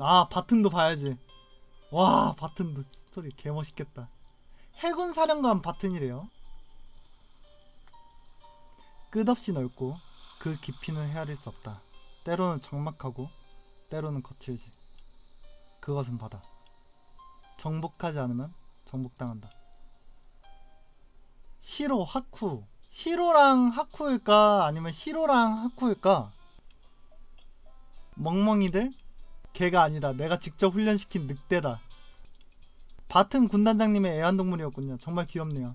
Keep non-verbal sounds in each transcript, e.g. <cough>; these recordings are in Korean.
아 바튼도 봐야지. 와 바튼도 스토리 개멋있겠다. 해군 사령관 바튼이래요. 끝없이 넓고 그 깊이는 헤아릴 수 없다. 때로는 적막하고 때로는 거칠지. 그것은 바다. 정복하지 않으면 정복당한다. 시로 하쿠 시로랑 하쿠일까? 아니면 시로랑 하쿠일까? 멍멍이들 개가 아니다. 내가 직접 훈련시킨 늑대다. 바튼 군단장님의 애완동물이었군요. 정말 귀엽네요.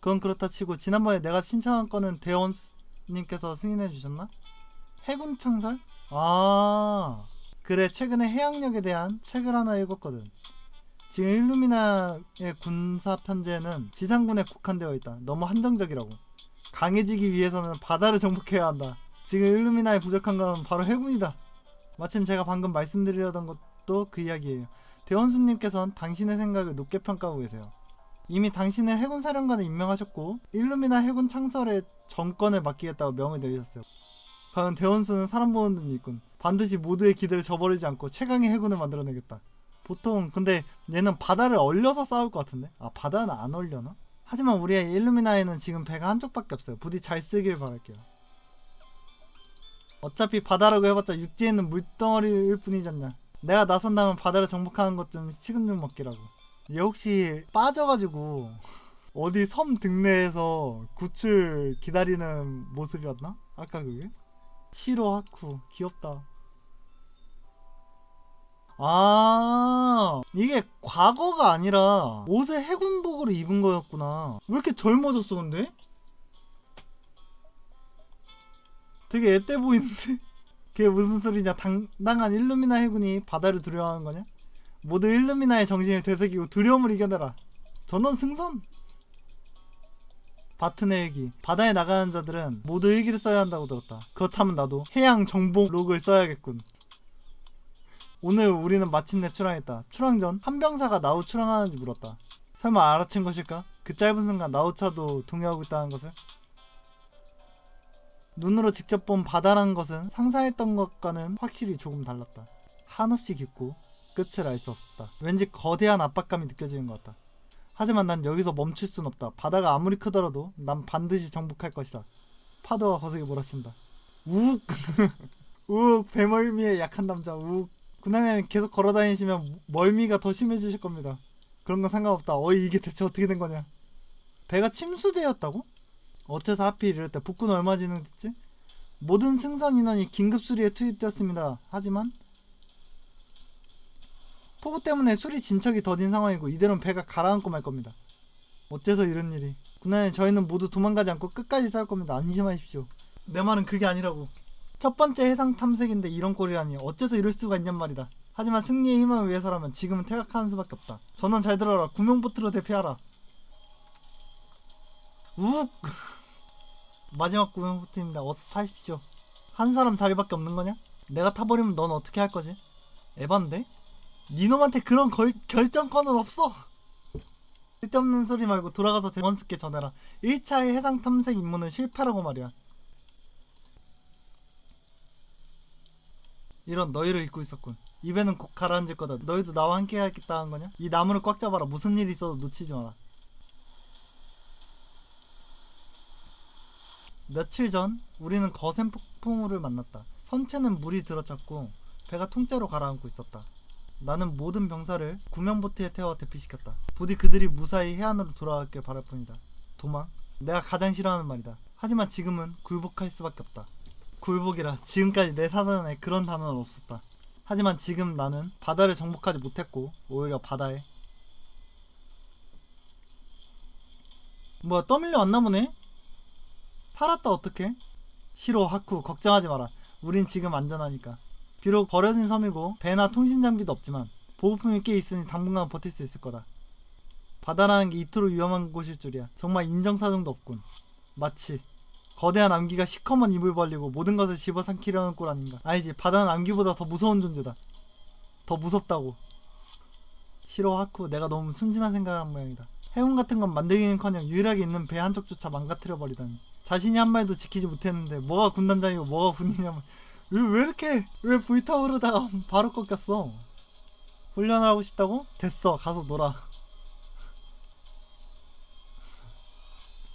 그건 그렇다 치고 지난번에 내가 신청한 거는 대원님께서 승인해 주셨나? 해군 창설? 아 그래. 최근에 해양력에 대한 책을 하나 읽었거든. 지금 일루미나의 군사 편제는 지상군에 국한되어 있다. 너무 한정적이라고. 강해지기 위해서는 바다를 정복해야 한다. 지금 일루미나에 부족한 건 바로 해군이다 마침 제가 방금 말씀드리려던 것도 그 이야기예요 대원수님께서는 당신의 생각을 높게 평가하고 계세요 이미 당신은 해군 사령관을 임명하셨고 일루미나 해군 창설의 정권을 맡기겠다고 명을 내리셨어요. 과연 대원수는 사람 보는 눈이 있군. 반드시 모두의 기대를 저버리지 않고 최강의 해군을 만들어내겠다. 보통 근데 얘는 바다를 얼려서 싸울 것 같은데? 아 바다는 안 얼려나? 하지만 우리의 일루미나에는 지금 배가 한쪽밖에 없어요. 부디 잘 쓰길 바랄게요. 어차피 바다라고 해봤자 육지에는 물덩어리일 뿐이잖냐. 내가 나선다면 바다를 정복하는 것 좀 식은 죽 먹기라고. 얘 혹시 빠져가지고 어디 섬 등내에서 구출 기다리는 모습이었나? 아까 그게? 시로 하쿠 귀엽다. 아 이게 과거가 아니라 옷을 해군복으로 입은 거였구나. 왜 이렇게 젊어졌어 근데? 되게 애때 보이는데? <laughs> 그게 무슨 소리냐? 당당한 일루미나 해군이 바다를 두려워하는 거냐? 모두 일루미나의 정신을 되새기고 두려움을 이겨내라. 전원 승선. 바튼의 일기. 바다에 나가는 자들은 모두 일기를 써야 한다고 들었다. 그렇다면 나도 해양 정복 록을 써야겠군. 오늘 우리는 마침내 출항했다. 출항 전 한 병사가 나우 출항하는지 물었다. 설마 알아챈 것일까? 그 짧은 순간 나우차도 동요하고 있다는 것을? 눈으로 직접 본 바다라는 것은 상상했던 것과는 확실히 조금 달랐다. 한없이 깊고 끝을 알 수 없었다. 왠지 거대한 압박감이 느껴지는 것 같다. 하지만 난 여기서 멈출 순 없다. 바다가 아무리 크더라도 난 반드시 정복할 것이다. 파도가 거세게 몰아친다. 우욱! <laughs> 우욱! 배멀미에 약한 남자 우욱! 군단장님 계속 걸어다니시면 멀미가 더 심해지실 겁니다. 그런 건 상관없다. 어이 이게 대체 어떻게 된 거냐? 배가 침수되었다고? 어째서 하필 이럴 때 복구는 얼마 진행됐지? 모든 승선 인원이 긴급 수리에 투입되었습니다. 하지만 폭우 때문에 술이 진척이 더딘 상황이고 이대로는 배가 가라앉고 말 겁니다. 어째서 이런 일이? 군단에 저희는 모두 도망가지 않고 끝까지 싸울 겁니다. 안심하십시오. 내 말은 그게 아니라고. 첫 번째 해상 탐색인데 이런 꼴이라니 어째서 이럴 수가 있냔 말이다. 하지만 승리의 희망을 위해서라면 지금은 퇴각하는 수밖에 없다. 전원 잘 들어라. 구명보트로 대피하라. 욱! <laughs> 마지막 구명보트입니다. 어서 타십시오. 한 사람 자리밖에 없는 거냐? 내가 타버리면 넌 어떻게 할 거지? 에반데? 니놈한테 그런 걸, 결정권은 없어. <laughs> 쓸데없는 소리 말고 돌아가서 대원수께 전해라. 1차의 해상 탐색 임무는 실패라고 말이야. 이런 너희를 잊고 있었군. 입에는 곧 가라앉을 거다. 너희도 나와 함께 해야겠다 한 거냐? 이 나무를 꽉 잡아라. 무슨 일이 있어도 놓치지 마라. 며칠 전 우리는 거센 폭풍우를 만났다. 선체는 물이 들어찼고 배가 통째로 가라앉고 있었다. 나는 모든 병사를 구명보트에 태워 대피시켰다. 부디 그들이 무사히 해안으로 돌아가길 바랄 뿐이다. 도망? 내가 가장 싫어하는 말이다. 하지만 지금은 굴복할 수밖에 없다. 굴복이라 지금까지 내 사전에 그런 단어는 없었다. 하지만 지금 나는 바다를 정복하지 못했고 오히려 바다에 뭐야 떠밀려 왔나 보네? 살았다 어떡해? 시로 하쿠 걱정하지 마라. 우린 지금 안전하니까. 비록 버려진 섬이고 배나 통신 장비도 없지만 보급품이 꽤 있으니 당분간 버틸 수 있을 거다. 바다라는 게 이토록 위험한 곳일 줄이야. 정말 인정사정도 없군. 마치 거대한 암기가 시커먼 입을 벌리고 모든 것을 집어삼키려는 꼴 아닌가. 아니지 바다는 암기보다 더 무서운 존재다. 더 무섭다고. 시로 하쿠 내가 너무 순진한 생각을 한 모양이다. 해운 같은 건 만들기는커녕 유일하게 있는 배 한쪽조차 망가뜨려 버리다니. 자신이 한 말도 지키지 못했는데 뭐가 군단장이고 뭐가 군이냐면 왜, 왜 이렇게 왜 불타오르다가 <laughs> 바로 꺾였어 훈련을 하고 싶다고? 됐어 가서 놀아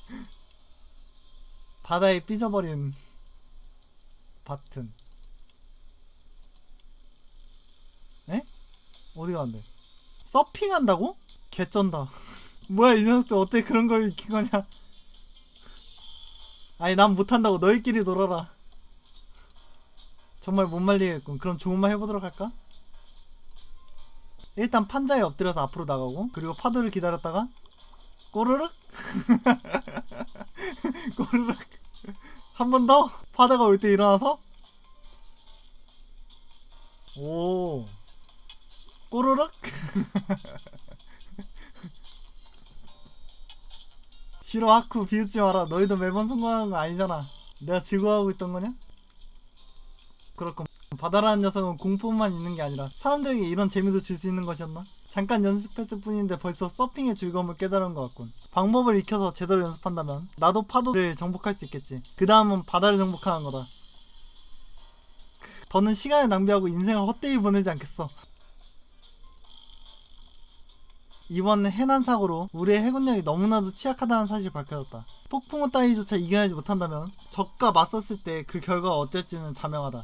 <laughs> 바다에 삐져버린 바튼 에? 어디 가는데? 서핑한다고? 개쩐다 <laughs> 뭐야 이 녀석들 어떻게 그런 걸 익힌 거냐 아니 난 못한다고 너희끼리 놀아라. 정말 못 말리겠군. 그럼 좋은 말 해보도록 할까? 일단 판자에 엎드려서 앞으로 나가고 그리고 파도를 기다렸다가 꼬르륵? <laughs> 꼬르륵. 한 번 더? 파도가 올 때 일어나서? 오. 꼬르륵 <laughs> 싫어 하쿠 비웃지 마라. 너희도 매번 성공하는 거 아니잖아. 내가 즐거워하고 있던 거냐? 그렇군. 바다라는 녀석은 공포만 있는 게 아니라 사람들에게 이런 재미도 줄 수 있는 것이었나? 잠깐 연습했을 뿐인데 벌써 서핑의 즐거움을 깨달은 것 같군. 방법을 익혀서 제대로 연습한다면 나도 파도를 정복할 수 있겠지. 그 다음은 바다를 정복하는 거다. 더는 시간을 낭비하고 인생을 헛되이 보내지 않겠어 이번 해난 사고로 우리의 해군력이 너무나도 취약하다는 사실이 밝혀졌다. 폭풍우 따위조차 이겨내지 못한다면 적과 맞섰을 때 그 결과가 어떨지는 자명하다.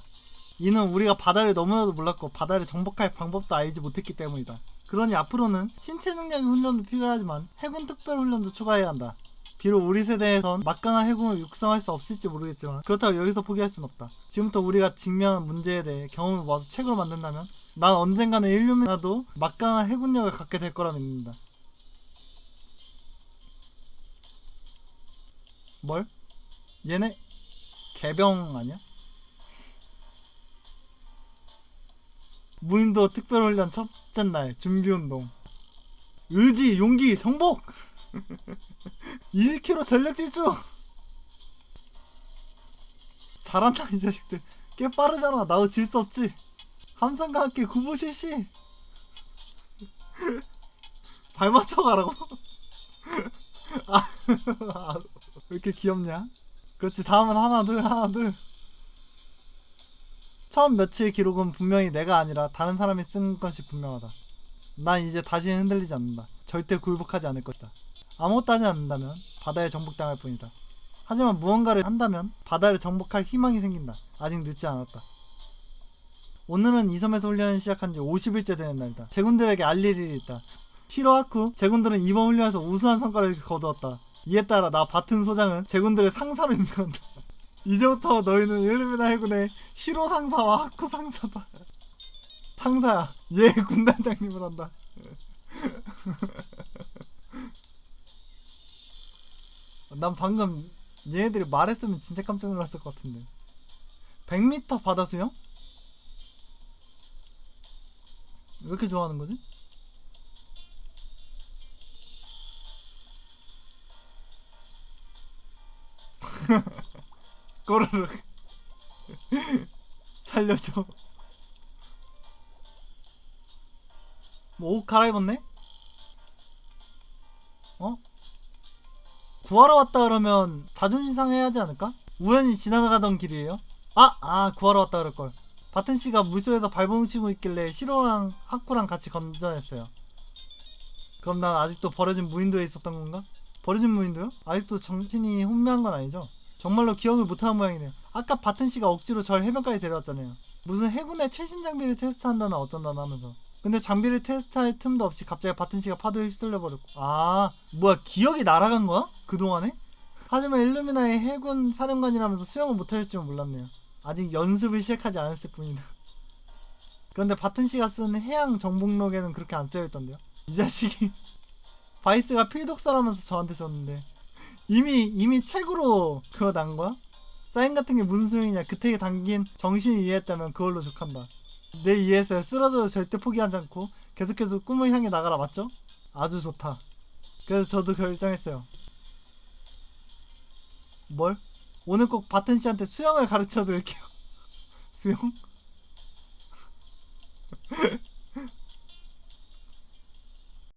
이는 우리가 바다를 너무나도 몰랐고 바다를 정복할 방법도 알지 못했기 때문이다. 그러니 앞으로는 신체 능력의 훈련도 필요하지만 해군 특별 훈련도 추가해야 한다. 비록 우리 세대에선 막강한 해군을 육성할 수 없을지 모르겠지만 그렇다고 여기서 포기할 순 없다. 지금부터 우리가 직면한 문제에 대해 경험을 모아서 책으로 만든다면 난 언젠가는 인류만나도 막강한 해군력을 갖게 될 거라 믿는다. 뭘? 얘네 개병 아니야? 무인도 특별훈련 첫째 날 준비운동 의지, 용기, 정복! <laughs> 20km 전력 질주! 잘한다 이 자식들 꽤 빠르잖아 나도 질 수 없지 함선과 함께 구보 실시. 발 맞춰 가라고. 아, 아, 왜 이렇게 귀엽냐? 그렇지 다음은 하나 둘 하나 둘. 처음 며칠 기록은 분명히 내가 아니라 다른 사람이 쓴 것이 분명하다. 난 이제 다시는 흔들리지 않는다. 절대 굴복하지 않을 것이다. 아무것도 하지 않는다면 바다에 정복당할 뿐이다. 하지만 무언가를 한다면 바다를 정복할 희망이 생긴다. 아직 늦지 않았다 오늘은 이 섬에서 훈련을 시작한 지 50일째 되는 날이다. 제군들에게 알릴 일이 있다. 히로아쿠, 제군들은 이번 훈련에서 우수한 성과를 거두었다. 이에 따라 나 바튼 소장은 제군들의 상사로 임명한다. <laughs> 이제부터 너희는 일루미나 해군의 히로 상사와 하쿠 상사다. <laughs> 상사야, 얘 군단장님을 한다. <laughs> 난 방금 얘네들이 말했으면 진짜 깜짝 놀랐을 것 같은데. 100m 바다 수영? 왜 이렇게 좋아하는 거지? <laughs> 꼬르륵 <laughs> 살려줘 뭐 옷 갈아입었네? 어? 구하러 왔다 그러면 자존심 상해야 하지 않을까? 우연히 지나가던 길이에요? 아! 아 구하러 왔다 그럴걸 바튼 씨가 물속에서 발버둥 치고 있길래 시로랑 하쿠랑 같이 건져냈어요. 그럼 난 아직도 버려진 무인도에 있었던 건가? 버려진 무인도요? 아직도 정신이 혼미한 건 아니죠? 정말로 기억을 못하는 모양이네요. 아까 바튼 씨가 억지로 절 해변까지 데려왔잖아요. 무슨 해군의 최신 장비를 테스트한다나 어쩐다나 하면서. 근데 장비를 테스트할 틈도 없이 갑자기 바튼 씨가 파도에 휩쓸려 버렸고. 아, 뭐야 기억이 날아간 거야? 그 동안에? 하지만 일루미나의 해군 사령관이라면서 수영을 못할 줄은 몰랐네요. 아직 연습을 시작하지 않았을 뿐이다. 그런데 바튼 씨가 쓴 해양 정복록에는 그렇게 안 쓰여 있던데요. 이 자식이 <laughs> 바이스가 필독서라면서 저한테 줬는데 이미 이미 책으로 그거 난 거야? 사인 같은 게 무슨 소용이냐? 그택에 담긴 정신이 이해했다면 그걸로 족한다. 내 이해했어요. 쓰러져도 절대 포기하지 않고 계속해서 꿈을 향해 나가라 맞죠? 아주 좋다. 그래서 저도 결정했어요. 뭘? 오늘 꼭 바튼 씨한테 수영을 가르쳐 드릴게요. <laughs> 수영?